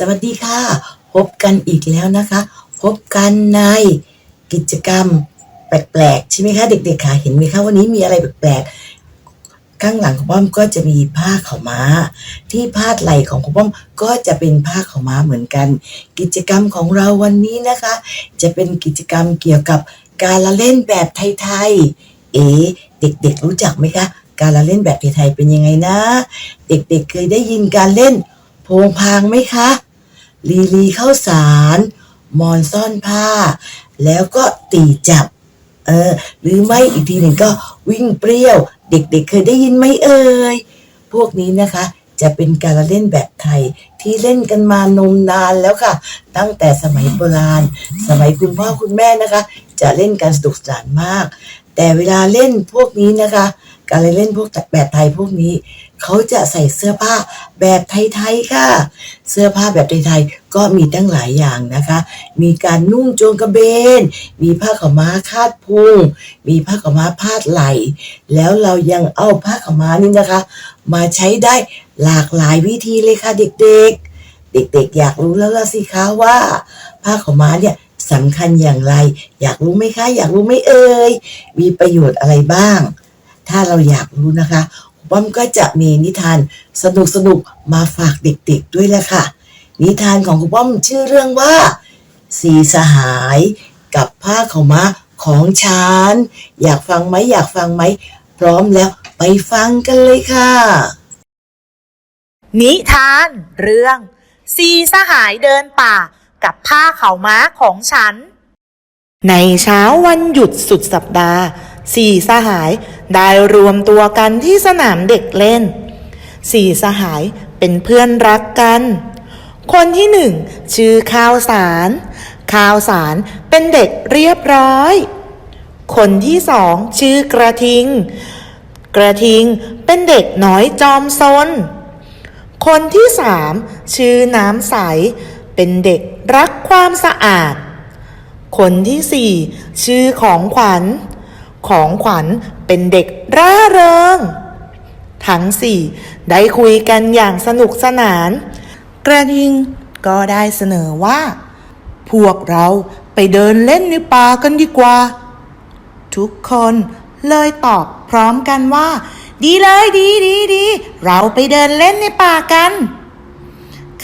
สวัสดีค่ะ พบกันอีกแล้วนะคะ พบกันในกิจกรรมแปลกๆ ใช่ไหมคะ เด็กๆค่ะเห็นไหมคะวันนี้มีอะไรแปลกๆ ข้างหลังของป้อมก็จะมีผ้าขาวม้า ที่พาดไหล่ของคุณป้อมก็จะเป็นผ้าขาวม้าเหมือนกัน กิจกรรมของเราวันนี้นะคะ จะเป็นกิจกรรมเกี่ยวกับการละเล่นแบบไทยๆเอ๋เด็กๆรู้จักไหมคะ การละเล่นแบบไทยๆเป็นยังไงนะ เด็กๆเคยได้ยินการเล่นโพงพางไหมคะ ลีลีเข้าสาร มอนซ่อนผ้า แล้วก็ตีจับ เออ หรือไม่อีกทีหนึ่งก็วิ่งเปรี้ยว เด็กๆเคยได้ยินไหมเอ่ย พวกนี้นะคะ จะเป็นการเล่นแบบไทยที่เล่นกันมานมนานแล้วค่ะ ตั้งแต่สมัยโบราณ สมัยคุณพ่อคุณแม่นะคะ จะเล่นกันสนุกสนานมาก แต่เวลาเล่นพวกนี้นะคะ การเล่นพวกแบบไทยพวกนี้ เขาจะใส่เสื้อผ้าแบบไทยๆค่ะ เสื้อผ้าแบบไทยๆก็มีตั้งหลายอย่างนะคะ มีการนุ่งโจงกระเบน มีผ้าขาวม้าคาดพุง มีผ้าขาวม้าพาดไหล่ แล้วเรายังเอาผ้าขาวม้านี่นะคะ มาใช้ได้หลากหลายวิธีเลยค่ะเด็กๆ เด็กๆ อยากรู้แล้วล่ะสิคะว่า ผ้าขาวม้าเนี่ยสำคัญอย่างไร อยากรู้ไหมคะ อยากรู้ไหมเอ่ย มีประโยชน์อะไรบ้าง ถ้าเราอยากรู้นะคะป้อมก็จะมีนิทานสนุกๆมาฝากเด็กๆด้วยแหละค่ะ นิทานของคุณป้อมชื่อเรื่องว่า สีสหายกับผ้าขาวม้าของฉันอยากฟังไหมอยากฟังไหม พร้อมแล้วไปฟังกันเลยค่ะ นิทานเรื่อง สีสหายเดินป่ากับผ้าขาวม้าของฉัน ในเช้าวันหยุดสุดสัปดาห์ สี่สหาย ได้รวมตัวกันที่สนามเด็กเล่น สี่สหายเป็นเพื่อนรักกัน คนที่หนึ่งชื่อข้าวสาร ข้าวสารเป็นเด็กเรียบร้อย คนที่สองชื่อกระทิง กระทิงเป็นเด็กน้อยจอมซน คนที่สามชื่อน้ำใส เป็นเด็กรักความสะอาด คนที่สี่ชื่อของขวัญ ของขวัญ เป็นเด็กร่าเริง ทั้งสี่ได้คุยกันอย่างสนุกสนาน กระทิงก็ได้เสนอว่า พวกเราไปเดินเล่นในป่ากันดีกว่า ทุกคนเลยตอบพร้อมกันว่า ดีเลยดีดีดีเราไปเดินเล่นในป่ากัน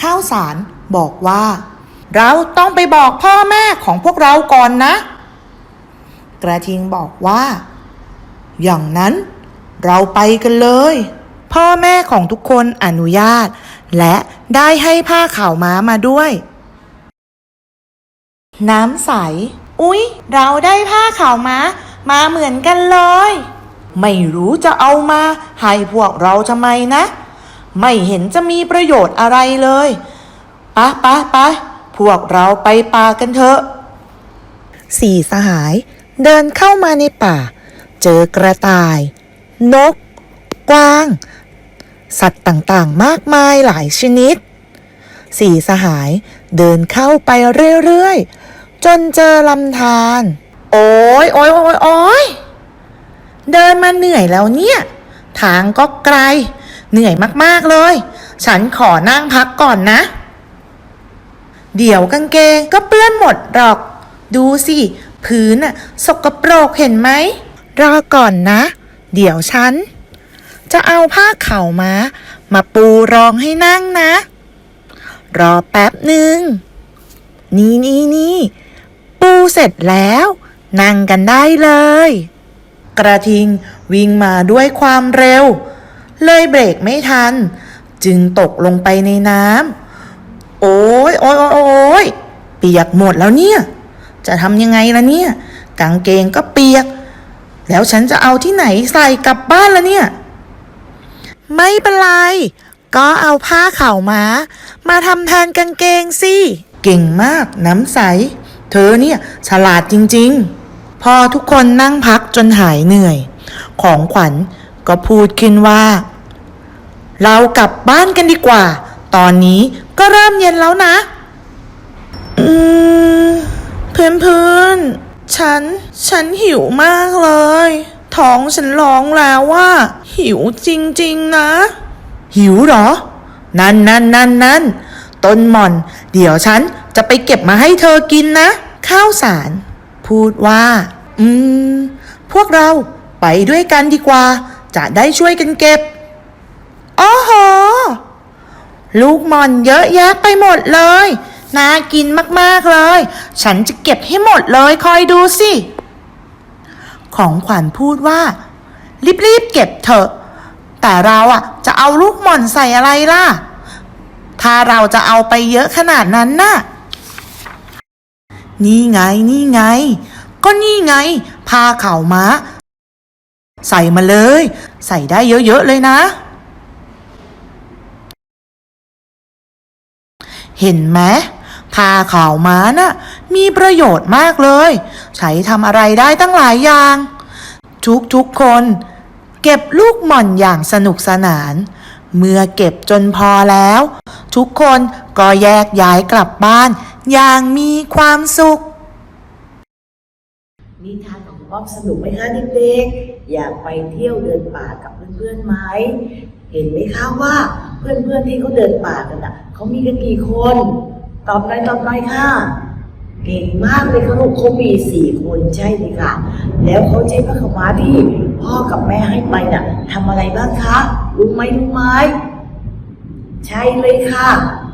ข้าวสารบอกว่า เราต้องไปบอกพ่อแม่ของพวกเราก่อนนะ กระทิงบอกว่า อย่างนั้นเราไปกันเลย พ่อแม่ของทุกคนอนุญาต และได้ให้ผ้าขาวม้ามาด้วย น้ำใส อุ๊ย เราได้ผ้าขาวม้า มาเหมือนกันเลย ไม่รู้จะเอามาให้พวกเราทำไมนะ ไม่เห็นจะมีประโยชน์อะไรเลยปะปะปะพวกเราไปป่ากันเถอะ สี่สหายเดินเข้ามาในป่า เจอกระต่าย นก กวาง สัตว์ต่างๆ มากมายหลายชนิด สี่สหายเดินเข้าไปเรื่อยๆ จนเจอลำธาร โอ้ยโอ้ยโอ้ยโอ้ยเดินมาเหนื่อยแล้วเนี่ย ทางก็ไกล เหนื่อยมากๆเลย ฉันขอนั่งพักก่อนนะ เดี๋ยวกางเกงก็เปื้อนหมดหรอก ดูสิ พื้นอะสกปรกเห็นไหม รอก่อนนะ เดี๋ยวฉัน จะเอาผ้าเข่ามามาปูรองให้นั่งนะ รอแป๊บหนึ่ง นี่นี่นี่ปูเสร็จแล้ว นั่งกันได้เลย กระทิงวิ่งมาด้วยความเร็ว เลยเบรกไม่ทัน จึงตกลงไปในน้ำ โอ้ยโอ้ยโอ้ยโอ้ยเปียกหมดแล้วเนี่ย จะทำยังไงล่ะเนี่ย กางเกงก็เปียก แล้วฉันจะเอาที่ไหนใส่กลับบ้านล่ะเนี่ย ไม่เป็นไร ก็เอาผ้าขาวม้า มาทำแทนกางเกงสิ เก่งมากน้ำใส เธอเนี่ยฉลาดจริงๆ พอทุกคนนั่งพักจนหายเหนื่อย ของขวัญก็พูดขึ้นว่า เรากลับบ้านกันดีกว่า ตอนนี้ก็เริ่มเย็นแล้วนะ อืมเพื่อนเพื่อนๆ ฉัน ฉันหิวมากเลย ท้องฉันร้องแล้วว่า หิวจริงๆนะ หิวเหรอ นั่นนั่นนั่นนั่นต้นหม่อน เดี๋ยวฉันจะไปเก็บมาให้เธอกินนะ ข้าวสาร พูดว่า อืม พวกเราไปด้วยกันดีกว่า จะได้ช่วยกันเก็บอ๋อโหลูกหม่อนเยอะแยะไปหมดเลย น่ากินมากๆเลย ฉันจะเก็บให้หมดเลยคอยดูสิ ของขวัญพูดว่า รีบๆเก็บเถอะ แต่เราอะ จะเอาลูกหม่อนใส่อะไรล่ะ ถ้าเราจะเอาไปเยอะขนาดนั้นน่ะ นี่ไงนี่ไง ก็นี่ไงผ้าขาม้า ใส่มาเลย ใส่ได้เยอะๆเลยนะเห็นไหม ผ้าขาวม้าน่ะมีประโยชน์มากเลย ใช้ทำอะไรได้ตั้งหลายอย่าง ทุกๆคน เก็บลูกหม่อนอย่างสนุกสนาน เมื่อเก็บจนพอแล้ว ทุกคนก็แยกย้ายกลับบ้าน อย่างมีความสุขนิทานของป้อมสนุกไหมคะเด็กๆ อยากไปเที่ยวเดินป่ากับเพื่อนๆไหม เห็นไหมคะว่าเพื่อนๆที่เขาเดินป่ากันอะเขามีกันกี่คน ตอบหน่อยตอบหน่อยค่ะ เก่งมากเลยค่ะลูกเขามีสี่คนใช่ไหมคะแล้วเขาใช้พระขาวม้าที่พ่อกับแม่ให้ไปน่ะทำอะไรบ้างคะ รู้ไหมรู้ไหมใช่เลยค่ะ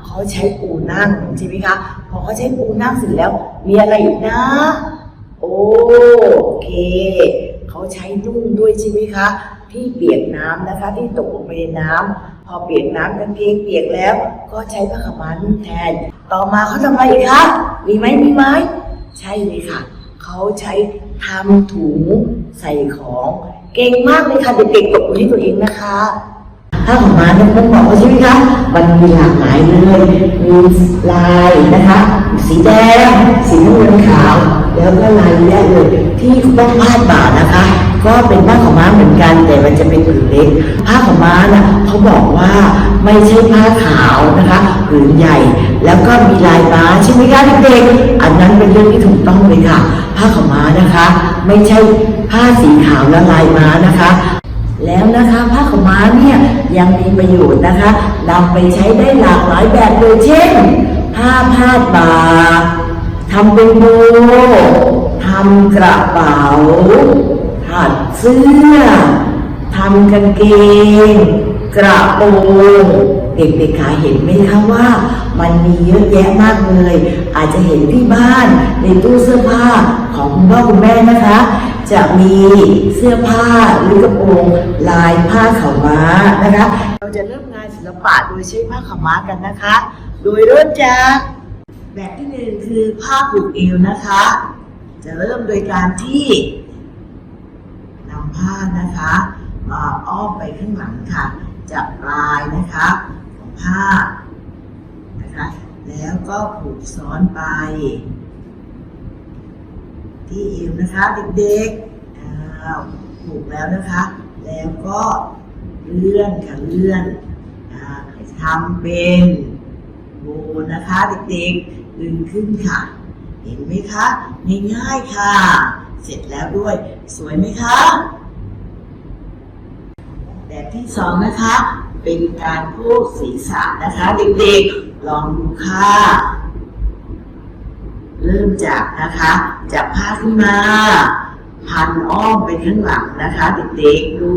เขาใช้ปูนั่งใช่ไหมคะพอเขาใช้ปูนั่งเสร็จแล้ว มีอะไรอีกนะ โอเค เขาใช้นุ่งด้วยใช่ไหมคะ ที่เปียกน้ำนะคะ ที่ตกลงไปในน้ำพอเปียกน้ำกางเกงเปียกแล้ว ก็ใช้ผ้าขาวม้านุ่งแทน ต่อมาเขาทำอะไรอีกคะมีไหมมีไหมใช่เลยค่ะ เขาใช้ทำถุงใส่ของเก่งมากเลยค่ะเด็กๆตบมือให้ตัวเองนะคะผ้าขาวม้าเนี่ยผมบอกว่าใช่ไหมคะมันมีหลากหลายเลยมีลายนะคะ สีแดง สีน้ำเงินขาว แล้วก็ลายแยกเลยที่ต้องพาดบ่านะคะ ก็เป็นผ้าขม้าเหมือนกันแต่มันจะเป็นผืนเล็ก ผ้าขม้านะเขาบอกว่าไม่ใช่ผ้าขาวนะคะผืนใหญ่ แล้วก็มีลายม้าใช่ไหมคะเด็กๆอันนั้นเป็นเรื่องที่ถูกต้องเลยค่ะ ผ้าขม้านะคะ ไม่ใช่ผ้าสีขาวและลายม้านะคะ แล้วนะคะผ้าขม้าเนี่ยยังมีประโยชน์นะคะนำไปใช้ได้หลากหลายแบบเลยเช่น ผ้าพาดบ่าทำเป็นโบทำกระเป๋า ถัดเสื้อทำกางเกง กระโปรงเด็กๆขาเห็นไหมคะว่า มันมีเยอะแยะมากเลย อาจจะเห็นที่บ้านในตู้เสื้อผ้าของคุณพ่อคุณแม่นะคะ จะมีเสื้อผ้าหรือกระโปรงลายผ้าขาวม้านะคะ เราจะเริ่มงานศิลปะโดยใช้ผ้าขาวม้ากันนะคะ โดยเริ่มจากแบบที่หนึ่งคือผ้าผูกเอวนะคะ จะเริ่มโดยการที่ นำผ้านะคะมาอ้อมไปข้างหลังค่ะ จับปลายนะคะของผ้านะคะ แล้วก็ผูกซ้อนไป ที่เอวนะคะเด็กๆผูกแล้วนะคะ แล้วก็เลื่อนค่ะเลื่อนอทำเป็นโบนะคะเด็กๆดึงขึ้นค่ะ เห็นไหมคะง่ายๆค่ะ เสร็จแล้วด้วย สวยไหมคะ ที่สองนะคะ เป็นการพูดศีรษะนะคะ เด็กๆ ลองดูค่ะ เริ่มจากนะคะ จับผ้าขึ้นมา พันอ้อมไปข้างหลังนะคะ เด็กๆ ดู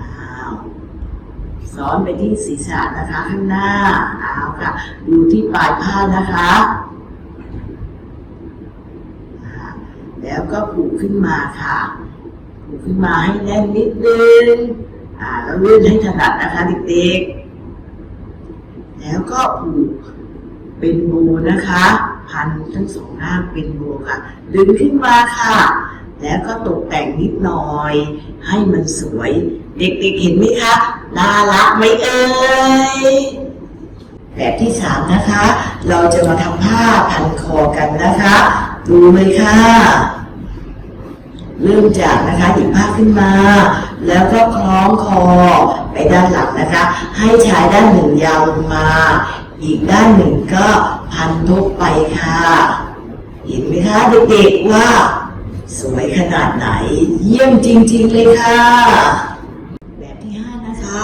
อ้าวซ้อนไปที่ศีรษะนะคะข้างหน้าเอาค่ะ ดูที่ปลายผ้านะคะแล้วก็ผูกขึ้นมาค่ะ ขึ้นมาให้แน่นนิดนึงอ่าแล้วลื่นให้ถนัดนะคะเด็กๆ แล้วก็ผูกเป็นโบนะคะ พันทั้งสองหน้าเป็นโบค่ะ ดึงขึ้นมาค่ะ แล้วก็ตกแต่งนิดหน่อย ให้มันสวย เด็กๆเห็นไหมคะ น่ารักไหมเอ่ยแบบที่สามนะคะ เราจะมาทำผ้าพันคอกันนะคะ ดูเลยค่ะ เริ่มจากนะคะหยิบผ้าขึ้นมา แล้วก็คล้องคอไปด้านหลังนะคะ ให้ชายด้านหนึ่งยาวลงมา อีกด้านหนึ่งก็พันทุกไปค่ะ เห็นไหมคะเด็กๆว่า สวยขนาดไหน เยี่ยมจริงๆเลยค่ะ แบบที่ห้านะคะ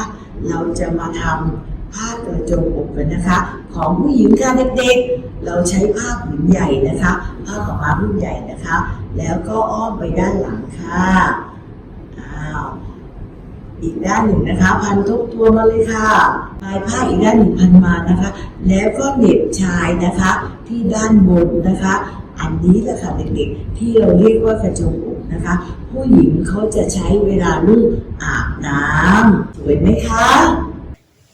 เราจะมาทำ ผ้ากระโจมอกกันนะคะ ของผู้หญิงค่ะเด็กๆ เราใช้ผ้าผืนใหญ่นะคะ ผ้าขาวม้าผืนใหญ่นะคะ แล้วก็อ้อมไปด้านหลังค่ะอ้าวอีกด้านหนึ่งนะคะ พันทุกตัวมาเลยค่ะปลายผ้าอีกด้านหนึ่งพันมานะคะ แล้วก็เหน็บชายนะคะ ที่ด้านบนนะคะ อันนี้แหละค่ะเด็กๆที่เราเรียกว่ากระโจมอกนะคะ ผู้หญิงเขาจะใช้เวลาลูกอาบน้ำสวยไหมคะ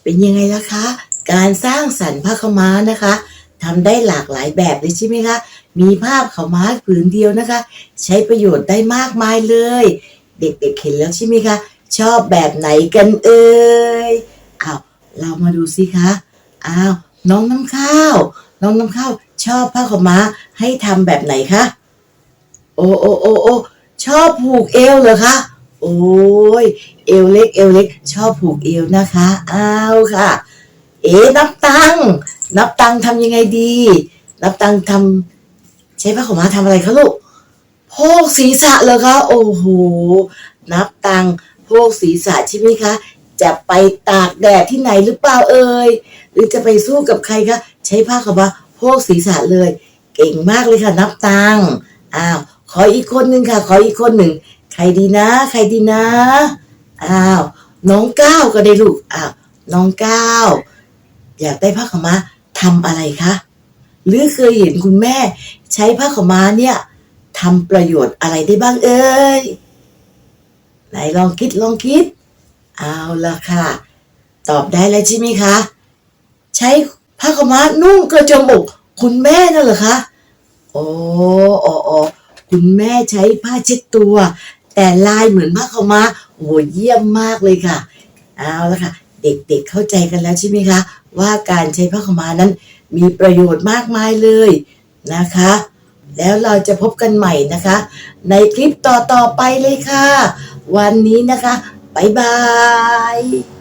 เป็นยังไงล่ะคะ การสร้างสรรค์ผ้าขม้านะคะทำได้หลากหลายแบบเลยใช่ไหมคะ มีภาพขาม้าผืนเดียวนะคะ ใช้ประโยชน์ได้มากมายเลย เด็กๆเห็นแล้วใช่ไหมคะชอบแบบไหนกันเอ่ยอ้าวเรามาดูสิคะอ้าวน้องน้ำข้าว น้องน้ำข้าว ชอบผ้าขาม้าให้ทำแบบไหนคะ โอโอโอโอชอบผูกเอวเหรอคะ โอ้ยเอวเล็กเอวเล็ก ชอบผูกเอวนะคะอ้าวค่ะ เอ๋นับตังนับตังทำยังไงดี นับตังทำใช้ผ้าขาวม้าทำอะไรคะลูกโพกศีรษะเหรอคะโอ้โหนับตังค์โพกศีรษะใช่ไหมคะ จะไปตากแดดที่ไหนหรือเปล่าเอ่ยหรือจะไปสู้กับใครคะใช้ผ้าขาวม้าโพกศีรษะเลย เก่งมากเลยค่ะ นับตังอ้าวขออีกคนหนึ่งค่ะ ขออีกคนหนึ่ง ใครดีนะ ใครดีนะ อ้าว น้องก้าวก็ได้ลูก อ้าว น้องก้าวอยากได้ผ้าขาวม้าทำอะไรคะ หรือเคยเห็นคุณแม่ ใช้ผ้าขาวม้าเนี่ยทำประโยชน์อะไรได้บ้างเอ่ย ไหนลองคิดลองคิด เอาละค่ะ ตอบได้แล้วใช่ไหมคะ ใช้ผ้าขาวม้านุ่งกระโจมอกคุณแม่น่ะเหรอคะ โอ้โอ้โอ้คุณแม่ใช้ผ้าเช็ดตัว แต่ลายเหมือนผ้าขาม้าโอ้เยี่ยมมากเลยค่ะ เอาละค่ะ เด็กๆเข้าใจกันแล้วใช่ไหมคะ ว่าการใช้ผ้าขามานั้นมีประโยชน์มากมายเลยนะคะ แล้วเราจะพบกันใหม่นะคะ ในคลิปต่อๆไปเลยค่ะ วันนี้นะคะ บ๊ายบาย